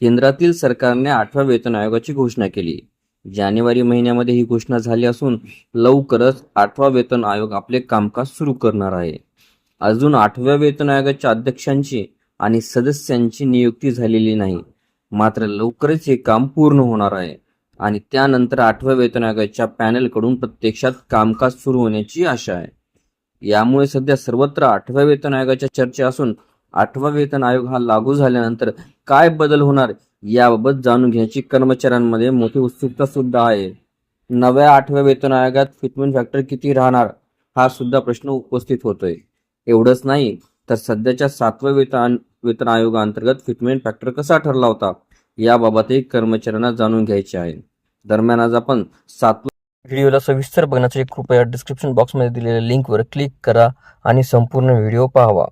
केंद्रातील सरकारने आठव्या वेतन आयोगाची घोषणा केली. जानेवारी महिन्यामध्ये ही घोषणा झाली असून लवकरच आठवा वेतन आयोग आपले कामकाज सुरू करणार आहे. अजून आठव्या वेतन आयोगाच्या अध्यक्षांची आणि सदस्यांची नियुक्ती झालेली नाही. मात्र लवकरच हे काम पूर्ण होणार आहे आणि त्यानंतर आठव्या वेतन आयोगाच्या पॅनलकडून प्रत्यक्षात कामकाज सुरू होण्याची आशा आहे. यामुळे सध्या सर्वत्र आठव्या वेतन आयोगाच्या चर्चा असून आठवा वेतन आयोग हा लागू झाल्यानंतर काय बदल होणार याबाबत जाणून घेण्याची कर्मचाऱ्यांमध्ये मोठी उत्सुकता सुद्धा आहे. नव्या आठव्या वेतन आयोगात फिटमेंट फॅक्टर किती राहणार हा सुद्धा प्रश्न उपस्थित होतोय. एवढंच नाही तर सध्याच्या सातव्या वेतन वेतन आयोगाअंतर्गत फिटमेंट फॅक्टर कसा ठरला होता याबाबतही कर्मचाऱ्यांना जाणून घ्यायचे आहे. दरम्यान आज आपण सातव्या व्हिडिओला सविस्तर बघण्यासाठी कृपया डिस्क्रिप्शन बॉक्समध्ये दिलेल्या लिंकवर क्लिक करा आणि संपूर्ण व्हिडिओ पाहावा.